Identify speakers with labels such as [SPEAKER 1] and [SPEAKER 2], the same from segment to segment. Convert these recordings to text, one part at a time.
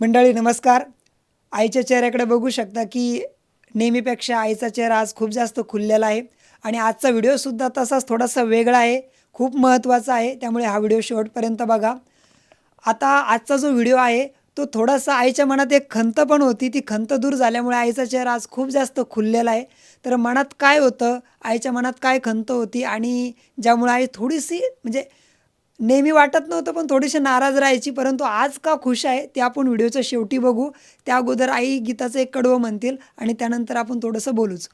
[SPEAKER 1] मंडळी नमस्कार. आईच्या चेहऱ्याकडे बघू शकता की नेहमीपेक्षा आईचा चेहरा आज खूप जास्त खुललेला आहे आणि आजचा व्हिडिओसुद्धा तसाच थोडासा वेगळा आहे खूप महत्त्वाचा आहे त्यामुळे हा व्हिडिओ शेवटपर्यंत बघा. आता आजचा जो व्हिडिओ आहे तो थोडासा आईच्या मनात एक खंत पण होती ती खंत दूर झाल्यामुळे आईचा चेहरा आज खूप जास्त खुललेला आहे. तर मनात काय होतं आईच्या मनात काय खंत होती आणि ज्यामुळे आई थोडीशी म्हणजे नेहमी वाटत नव्हतं पण थोडीशी नाराज राहायची. परंतु आज का खुश आहे ते आपण व्हिडिओच्या शेवटी बघू. त्या अगोदर आई गीताचं एक कडवं म्हणतील आणि त्यानंतर आपण थोडंसं बोलूच.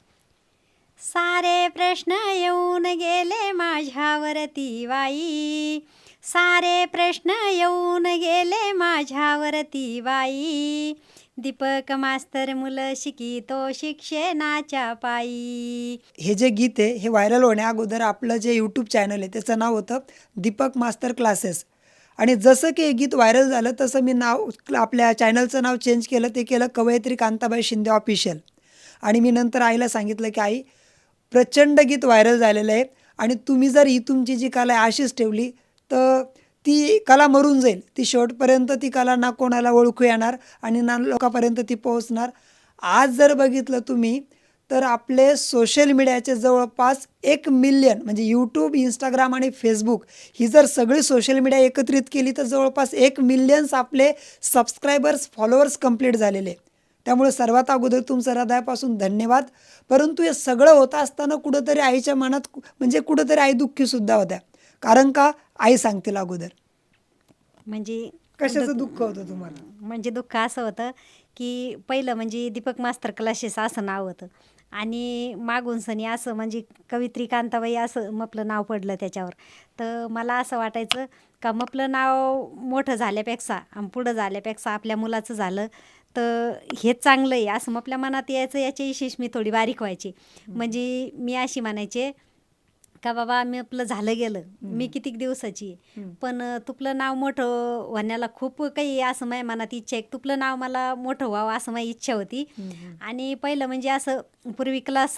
[SPEAKER 2] सारे प्रश्न येऊन गेले माझ्यावरती बाई. सारे प्रश्न येऊन गेले माझ्यावरती बाई. दीपक मास्तर मुलं शिकितो शिक्षणाच्या पायी.
[SPEAKER 1] हे जे गीत आहे हे व्हायरल होण्या अगोदर आपलं जे यूट्यूब चॅनल आहे त्याचं नाव होतं दीपक मास्तर क्लासेस आणि जसं की हे गीत व्हायरल झालं तसं मी नाव आपल्या चॅनलचं नाव चेंज केलं ते केलं कवयित्री कांताबाई शिंदे ऑफिशियल आणि मी नंतर आईला सांगितलं की आई प्रचंड गीत व्हायरल झालेलं आहे आणि तुम्ही जर ही तुमची जी कला आहे अशीच ठेवली तर ती कला मरून जाईल. ती शेवटपर्यंत ती कला ना कोणाला ओळखू येणार आणि ना लोकांपर्यंत ती पोहोचणार. आज जर बघितलं तुम्ही तर आपले सोशल मीडियाचे जवळपास एक मिलियन म्हणजे यूट्यूब इंस्टाग्राम आणि फेसबुक ही जर सगळी सोशल मीडिया एकत्रित केली तर जवळपास एक मिलियन्स आपले सबस्क्रायबर्स फॉलोअर्स कंप्लीट झालेले त्यामुळे सर्वात अगोदर तुमचं हृदयापासून धन्यवाद. परंतु हे सगळं होत असताना कुठंतरी आईच्या मनात म्हणजे कुठंतरी आई दुःखीसुद्धा होत्या. कारण का? आई सांगतील अगोदर.
[SPEAKER 2] म्हणजे
[SPEAKER 1] कशाचं दुःख होतं तुम्हाला?
[SPEAKER 2] म्हणजे दुःख असं होतं की पहिलं म्हणजे दीपक मास्तर क्लासेस असं नाव होतं. आणि मागून सनी असं म्हणजे कवित्री कांताबाई असं मपलं नाव पडलं त्याच्यावर. तर मला असं वाटायचं का मपलं नाव मोठं झाल्यापेक्षा आणि पुढं झाल्यापेक्षा आपल्या मुलाचं झालं तर हेच चांगलं आहे. असं मग आपल्या मनात यायचं याच्याविषयीच मी थोडी बारीक व्हायची. म्हणजे मी अशी म्हणायचे का बाबा मी आपलं झालं गेलं. मी कितीक दिवसाची. पण तुपलं नाव मोठं होण्याला खूप काही असं माझ्या मनात इच्छा आहे. तुपलं नाव मला मोठं व्हावं असं माझी इच्छा होती. आणि पहिलं म्हणजे असं पूर्वी क्लास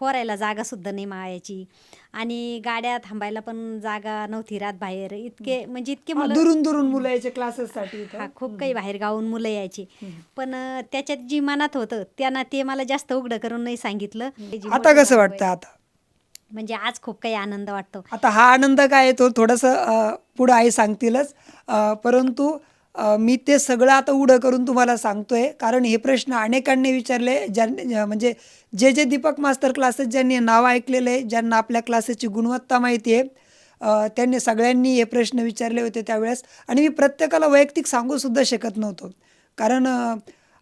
[SPEAKER 2] पोरायला जागासुद्धा नाही मायाची आणि गाड्या थांबायला पण जागा नव्हती रात बाहेर. इतके म्हणजे इतके मुलं
[SPEAKER 1] दुरून दुरून मुलं यायचे क्लासेससाठी
[SPEAKER 2] हा खूप काही बाहेर गावून मुलं यायची. पण त्याच्यात जी मनात होतं त्यांना ते मला जास्त उघडं करून नाही सांगितलं.
[SPEAKER 1] आता कसं
[SPEAKER 2] जागा
[SPEAKER 1] वाटतं. आता?
[SPEAKER 2] म्हणजे आज खूप काही आनंद वाटतो.
[SPEAKER 1] आता हा आनंद काय आहे तो थोडंसं पुढं आई सांगतीलच. परंतु मी ते सगळं आता उडं करून तुम्हाला सांगतोय. कारण हे प्रश्न अनेकांनी विचारले ज्यां ज्या- म्हणजे जे जे दीपक मास्तर क्लासेस ज्यांनी नाव ऐकलेलं आहे ज्यांना आपल्या क्लासेसची गुणवत्ता माहिती आहे त्यांनी सगळ्यांनी हे प्रश्न विचारले होते त्यावेळेस. आणि मी प्रत्येकाला वैयक्तिक सांगूसुद्धा शकत नव्हतो. कारण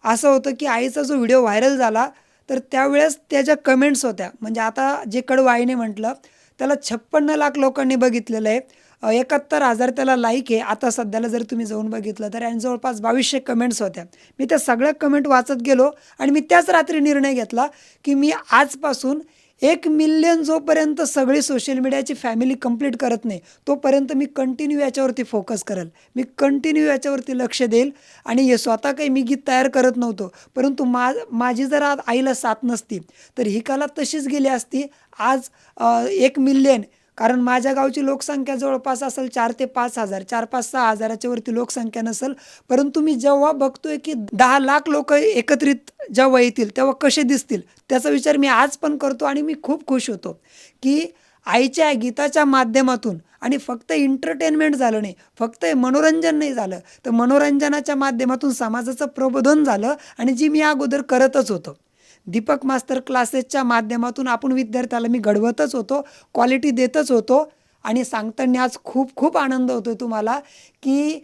[SPEAKER 1] असं होतं की आईचा जो व्हिडिओ व्हायरल झाला तर त्यावेळेस त्याच्या कमेंट्स होत्या म्हणजे आता जे कडवाईने म्हटलं त्याला छप्पन्न लाख लोकांनी बघितलेलं आहे. एकाहत्तर हजार त्याला लाईक आहे. आता सध्याला जर तुम्ही जाऊन बघितलं तर आणि जवळपास बावीसशे कमेंट्स होत्या. मी त्या सगळ्या कमेंट वाचत गेलो आणि मी त्याच रात्री निर्णय घेतला की मी आजपासून एक मिलियन जोपर्यंत सगळी सोशल मीडियाची फॅमिली कंप्लीट करत नाही तोपर्यंत मी कंटिन्यू याच्यावरती फोकस करेल. मी कंटिन्यू याच्यावरती लक्ष देईल आणि हे स्वतः काही मी गीत तयार करत नव्हतो परंतु मा माझी जर आज आईला साथ नसती तर ही कला तशीच गेली असती. आज एक मिलियन कारण माझ्या गावची लोकसंख्या जवळपास असेल चार ते पाच हजार चार पाच सहा हजाराच्या वरती लोकसंख्या नसेल परंतु मी जेव्हा बघतोय की दहा लाख लोक एकत्रित जेव्हा येतील तेव्हा कसे दिसतील त्याचा विचार मी आज पण करतो आणि मी खूप खुश होतो की आईच्या गीताच्या माध्यमातून आणि फक्त एंटरटेनमेंट झालं नाही फक्त मनोरंजन नाही झालं तर मनोरंजनाच्या माध्यमातून समाजाचं प्रबोधन झालं आणि जी मी अगोदर करतच होतो. दीपक मास्टर क्लासेसच्या माध्यमातून आपण विद्यार्थ्याला मी घडवतच होतो क्वालिटी देतच होतो आणि सांगताना आज खूप खूप आनंद होतो तुम्हाला की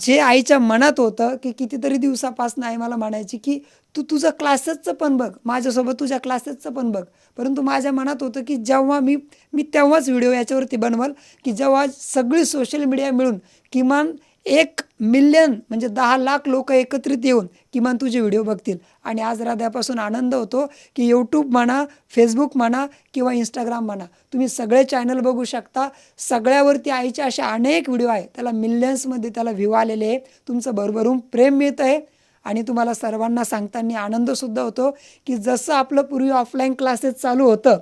[SPEAKER 1] जे आईच्या मनात होतं की कितीतरी दिवसापासून आई मला म्हणायची की तू तुझं क्लासेसचं पण बघ माझ्यासोबत तुझ्या क्लासेसचं पण बघ. परंतु माझ्या मनात होतं की जेव्हा मी मी तेव्हाच व्हिडिओ याच्यावरती बनवल की जेव्हा सगळी सोशल मीडिया मिळून किमान एक मिलियन म्हणजे दहा लाख लोक एकत्रित येऊन किमान तुझे व्हिडिओ बघतील. आणि आज हृदयापासून आनंद होतो की यूट्यूब म्हणा फेसबुक म्हणा किंवा इंस्टाग्राम म्हणा तुम्ही सगळे चॅनल बघू शकता. सगळ्यावरती आईचे असे अनेक व्हिडिओ आहे त्याला मिलियन्समध्ये त्याला व्ह्यू आलेले आहे तुमचं भरभरून प्रेम मिळतं आहे आणि तुम्हाला सर्वांना सांगताना आनंदसुद्धा होतो की जसं आपलं पूर्वी ऑफलाईन क्लासेस चालू होतं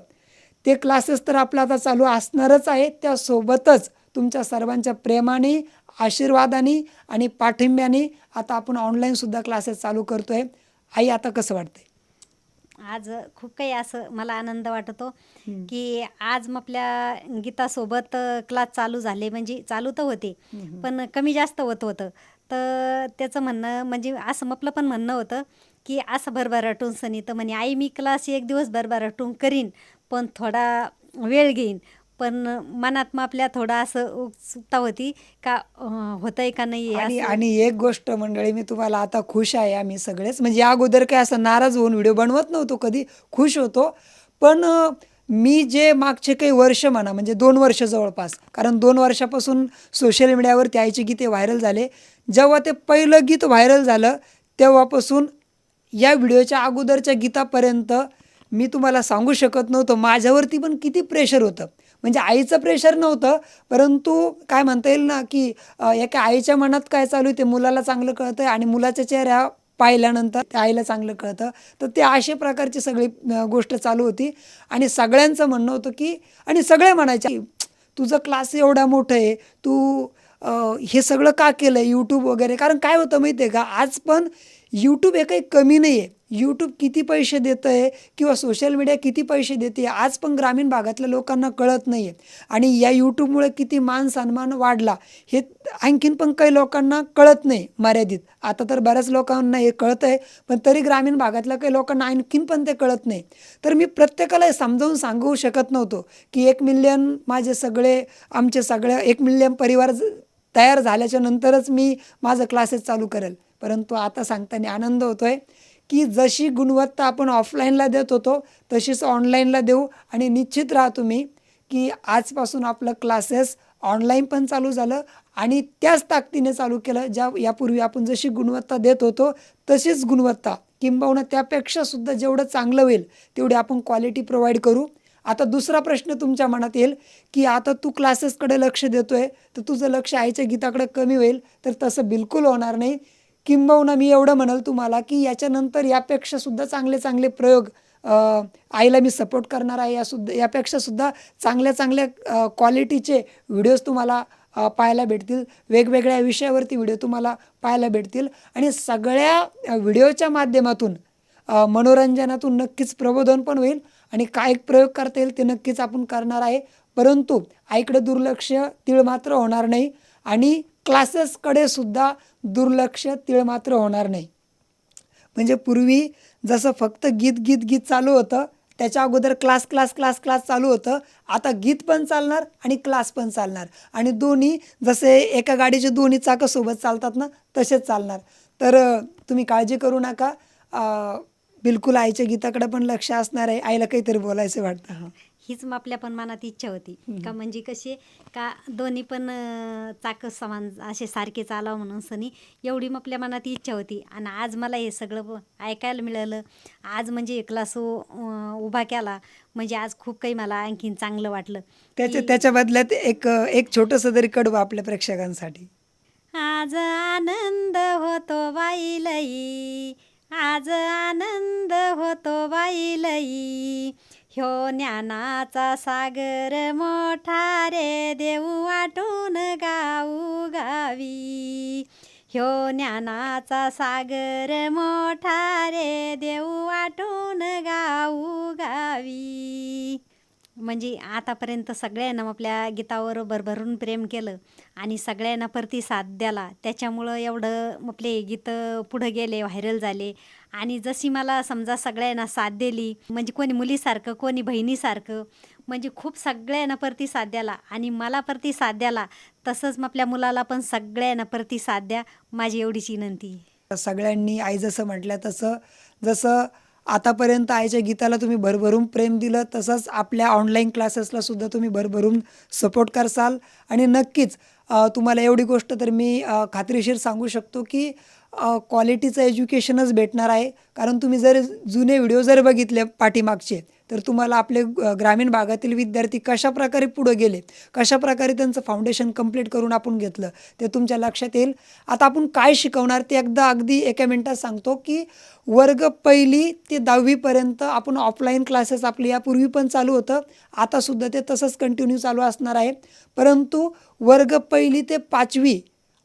[SPEAKER 1] ते क्लासेस तर आपलं आता चालू असणारच आहे त्यासोबतच तुमच्या सर्वांच्या प्रेमाने आशीर्वादाने आणि पाठिंब्याने आता आपण ऑनलाईनसुद्धा क्लासेस चालू करतो आहे आई आता कसं वाटतंय?
[SPEAKER 2] आज खूप काही असं मला आनंद वाटतो की आज मग आपल्या गीतासोबत क्लास चालू झाले म्हणजे चालू तर होते पण कमी जास्त होत होतं. तर त्याचं म्हणणं म्हणजे असं आपलं पण म्हणणं होतं की असं भरभराटून सनी तर म्हणे आई मी क्लास एक दिवस भरभराटून करीन पण थोडा वेळ घेईन पण मनात मग आपल्या थोडं असं उत्सुकता होती का होतंय का नाही
[SPEAKER 1] आणि. आणि एक गोष्ट मंडळी मी तुम्हाला आता खुश आहे आम्ही सगळेच. म्हणजे या अगोदर काय असं नाराज होऊन व्हिडिओ बनवत नव्हतो कधी खुश होतो. पण मी जे मागचे काही वर्ष म्हणा म्हणजे दोन वर्ष जवळपास कारण दोन वर्षापासून सोशल मीडियावरती आईचे गीते व्हायरल झाले. जेव्हा ते पहिलं गीत व्हायरल झालं तेव्हापासून या व्हिडिओच्या अगोदरच्या गीतापर्यंत मी तुम्हाला सांगू शकत नव्हतं. माझ्यावरती पण किती प्रेशर होतं. म्हणजे आईचं प्रेशर नव्हतं परंतु काय म्हणता येईल ना की एका आईच्या मनात काय चालू आहे ते मुलाला चांगलं कळतं आणि मुलाच्या चेहऱ्या पाहिल्यानंतर त्या आईला चांगलं कळतं. तर ते अशा प्रकारची सगळी गोष्ट चालू होती. आणि सगळ्यांचं म्हणणं होतं की आणि सगळे म्हणायचे "की, तुझं क्लास एवढा मोठं आहे तू हे सगळं का केलं आहे यूट्यूब वगैरे. कारण काय होतं माहिती आहे का आज पण यूट्यूब हे काही कमी नाही आहे यूट्यूब किती पैसे देतं आहे किंवा सोशल मीडिया किती पैसे देते आज पण ग्रामीण भागातल्या लोकांना कळत नाही आहे आणि या यूट्यूबमुळे किती मान सन्मान वाढला हे आणखीन पण काही लोकांना कळत नाही मर्यादित. आता तर बऱ्याच लोकांना हे कळतं आहे पण तरी ग्रामीण भागातल्या काही लोकांना आणखीन पण ते कळत नाही. तर मी प्रत्येकाला हे समजावून सांगू शकत नव्हतो की एक मिलियन माझे सगळे आमचे सगळे एक मिलियन परिवार तयार झाल्याच्या नंतरच मी माझं क्लासेस चालू करेल. परंतु आता सांगताना आनंद होतो आहे की जशी गुणवत्ता आपण ऑफलाईनला देत होतो तशीच ऑनलाईनला देऊ. आणि निश्चित राहा तुम्ही की आजपासून आपलं क्लासेस ऑनलाईन पण चालू झालं आणि त्याच ताकदीने चालू केलं. ज्या यापूर्वी आपण जशी गुणवत्ता देत होतो तशीच गुणवत्ता किंबहुना त्यापेक्षा सुद्धा जेवढं चांगलं होईल तेवढी आपण क्वालिटी प्रोव्हाइड करू. आता दुसरा प्रश्न तुमच्या मनात येईल की आता तू क्लासेसकडे लक्ष देतोय तर तुझं लक्ष आईच्या गीताकडे कमी होईल तर तसं बिलकुल होणार नाही. किंबहुना मी एवढं म्हणाल तुम्हाला की याच्यानंतर यापेक्षा सुद्धा चांगले चांगले प्रयोग आईला मी सपोर्ट करणार आहे. या सुद्धा यापेक्षा सुद्धा चांगल्या चांगल्या क्वालिटीचे व्हिडिओज तुम्हाला पाहायला भेटतील. वेगवेगळ्या विषयावरती व्हिडिओ तुम्हाला पाहायला भेटतील. आणि सगळ्या व्हिडिओच्या माध्यमातून मनोरंजनातून नक्कीच प्रबोधन पण होईल आणि काय प्रयोग करता येईल ते नक्कीच आपण करणार आहे. परंतु आईकडे दुर्लक्ष तीळ मात्र होणार नाही. आणि क्लासेसकडे सुद्धा दुर्लक्ष तिळमात्र होणार नाही. म्हणजे पूर्वी जसं फक्त गीत गीत गीत चालू होतं त्याच्या अगोदर क्लास क्लास क्लास क्लास चालू होतं आता गीत पण चालणार आणि क्लास पण चालणार. आणि दोन्ही जसे एका गाडीचे दोन्ही चाकं सोबत चालतात ना तसेच चालणार. तर तुम्ही काळजी करू नका. बिलकुल आईच्या गीताकडे पण लक्ष असणार आहे. आईला काहीतरी बोलायचं वाटतं. हां.
[SPEAKER 2] हीच आपल्या पण मनात इच्छा होती. का म्हणजे कशी का दोन्ही पण चाक समान असे सारखे चालावं म्हणून सनी एवढी मग आपल्या मनात इच्छा होती. आणि आज मला हे सगळं ऐकायला मिळालं. आज म्हणजे क्लास उभा केला. म्हणजे आज खूप काही मला आणखीन चांगलं वाटलं.
[SPEAKER 1] त्याच्या त्याच्या बदल्यात एक एक छोटंसं तरी कडवं आपल्या प्रेक्षकांसाठी.
[SPEAKER 2] आज आनंद होतो बाईलई. आज आनंद होतो बाईलई. ह्यो ज्ञानाचा सागर मोठा रे देऊ वाटून गाऊ गावी. ह्यो ज्ञानाचा सागर मोठा रे देऊ वाटून गाऊ गावी. म्हणजे आतापर्यंत सगळ्यांना आपल्या गीतावर भरभरून प्रेम केलं आणि सगळ्यांना प्रतिसाद द्याला. त्याच्यामुळं एवढं आपले गीतं पुढं गेले व्हायरल झाले. आणि जशी मला समजा सगळ्यांना साथ दिली म्हणजे कोणी मुलीसारखं कोणी बहिणीसारखं म्हणजे खूप सगळ्यांना प्रतिसाद द्याला. आणि मला प्रतिसाद द्याला तसंच मग आपल्या मुलाला पण सगळ्यांना प्रतिसाद द्या माझी एवढीच विनंती.
[SPEAKER 1] सगळ्यांनी आई जसं म्हटलं तसं जसं आतापर्यंत आईच्या गीताला तुम्ही भरभरून प्रेम दिलं तसंच आपल्या ऑनलाईन क्लासेसला सुद्धा तुम्ही भरभरून सपोर्ट करसाल. आणि नक्कीच तुम्हाला एवढी गोष्ट तर मी खात्रीशीर सांगू शकतो की क्वालिटीचं एज्युकेशनच भेटणार आहे. कारण तुम्ही जर जुने व्हिडिओ जर बघितले पाठीमागचे तर तुम्हाला आपले ग्रामीण भागातील विद्यार्थी कशाप्रकारे पुढे गेले कशाप्रकारे त्यांचं फाउंडेशन कंप्लीट करून आपण घेतलं ते तुमच्या लक्षात येईल. आता आपण काय शिकवणार ते एकदा अगदी एका मिनटात सांगतो की वर्ग पहिली ते दहावीपर्यंत आपण ऑफलाईन क्लासेस आपले यापूर्वी पण चालू होतं आतासुद्धा ते तसंच कंटिन्यू चालू असणार आहे. परंतु वर्ग पहिली ते पाचवी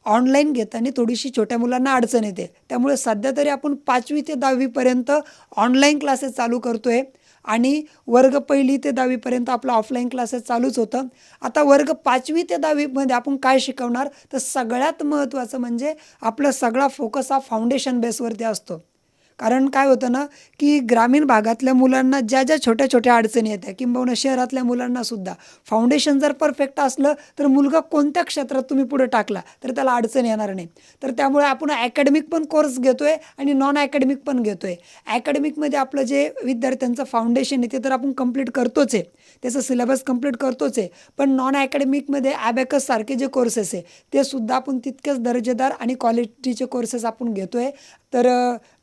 [SPEAKER 1] ऑनलाईन घेताना थोडीशी छोट्या मुलांना अडचण येते. त्यामुळे सध्या तरी आपण पाचवी ते दहावीपर्यंत ऑनलाईन क्लासेस चालू करतो आहे आणि वर्ग पहिली ते दहावीपर्यंत आपलं ऑफलाईन क्लासेस चालूच होतं. आता वर्ग पाचवी ते दहावीमध्ये आपण काय शिकवणार? तर सगळ्यात महत्त्वाचं म्हणजे आपला सगळा फोकस हा फाउंडेशन बेसवरती असतो. कारण काय होतं ना की ग्रामीण भागातल्या मुलांना ज्या ज्या छोट्या छोट्या अडचणी येत्या किंबहुना शहरातल्या मुलांना सुद्धा फाउंडेशन जर परफेक्ट असलं तर मुलगा कोणत्या क्षेत्रात तुम्ही पुढे टाकला तर त्याला अडचण येणार नाही. तर त्यामुळे आपण अकॅडमिक पण कोर्स घेतोय आणि नॉन अकॅडमिक पण घेतोय. अकॅडमिकमध्ये आपलं जे विद्यार्थ्यांचं फाउंडेशन आहे ते तर आपण कंप्लीट करतोच आहे. त्याचं सिलेबस कंप्लीट करतोच आहे. पण नॉन अकॅडमिकमध्ये ॲबॅकससारखे जे कोर्सेस आहे ते सुद्धा आपण तितकेच दर्जेदार आणि क्वालिटीचे कोर्सेस आपण घेतो आहे तर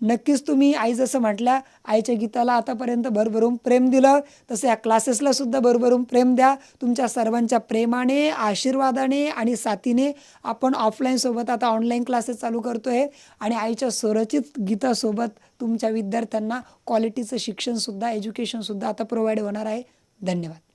[SPEAKER 1] नक्कीच तुम्ही आई जसं म्हटल्या आईच्या गीताला आतापर्यंत भरभरून प्रेम दिलं तसं या क्लासेसला सुद्धा भरभरून प्रेम द्या. तुमच्या सर्वांच्या प्रेमाने आशीर्वादाने आणि साथीने आपण ऑफलाईनसोबत आता ऑनलाईन क्लासेस चालू करतो आहे आणि आईच्या स्वरचित गीतासोबत तुमच्या विद्यार्थ्यांना क्वालिटीचं शिक्षणसुद्धा एज्युकेशनसुद्धा आता प्रोव्हाइड होणार आहे. धन्यवाद.